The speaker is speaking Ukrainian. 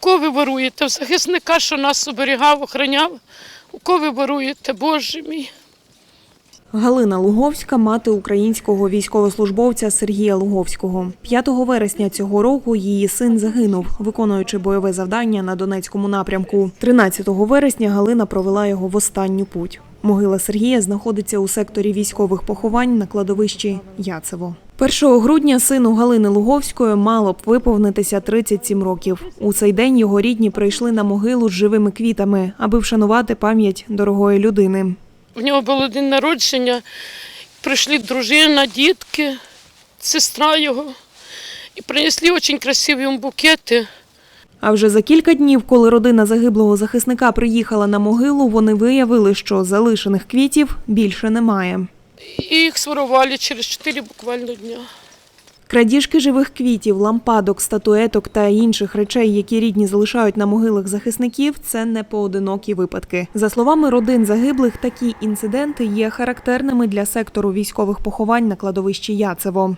кого ви воруєте? В захисника, що нас оберігав, охороняв. У кого ви воруєте, Боже мій? Галина Луговська мати українського військовослужбовця Сергія Луговського. 5 вересня цього року її син загинув, виконуючи бойове завдання на Донецькому напрямку. 13 вересня Галина провела його в останню путь. Могила Сергія знаходиться у секторі військових поховань на кладовищі Яцево. 1 грудня сину Галини Луговської мало б виповнитися 37 років. У цей день його рідні прийшли на могилу з живими квітами, аби вшанувати пам'ять дорогої людини. У нього було день народження. Прийшли дружина, дітки, сестра його. І принесли дуже красиві йому букети. А вже за кілька днів, коли родина загиблого захисника приїхала на могилу, вони виявили, що залишених квітів більше немає. І їх сворували через 4 буквально дня. Крадіжки живих квітів, лампадок, статуеток та інших речей, які рідні залишають на могилах захисників, це не поодинокі випадки. За словами родин загиблих, такі інциденти є характерними для сектору військових поховань на кладовищі Яцево.